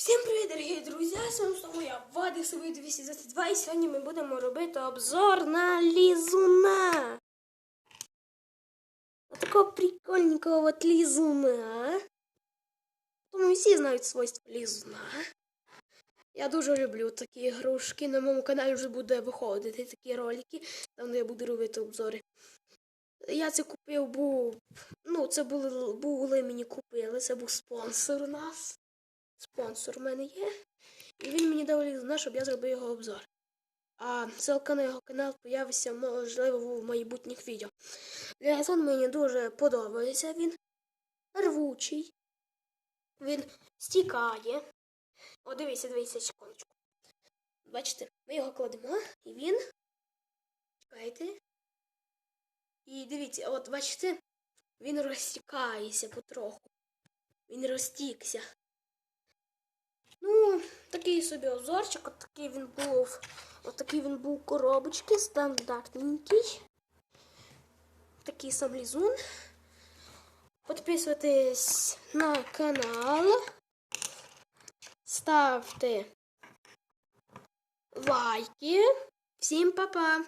Всім привіт, дорогі друзі! З вами знову я Вадик Собі 222 і сьогодні ми будемо робити обзор на лізуна. Такого прикольненького от лізуна. Тому всі знають свойства лізуна. Я дуже люблю такі ігрушки. На моєму каналі вже буде виходити такі ролики, там де я буду робити обзори. Я це купив, був. Ну, це були, були мені купили, це був спонсор у нас спонсор у мене є. І він мені дав лізуна, щоб я зробив його обзор. А ссылка на його канал появиться, можливо, в майбутніх відео. Лізун мені дуже подобається. Він рвучий. Він стікає. О, дивіться, дивіться, секундочку. Бачите, ми його кладемо, і він. Чекайте. І дивіться, от бачите, він розтікається потроху. Він розтікся. Такий собі озорчик, от такий він був. От такий він був коробочки, стандартненький. Такий сам лізун. Підписуйтесь на канал. Ставте лайки. Всім па-па!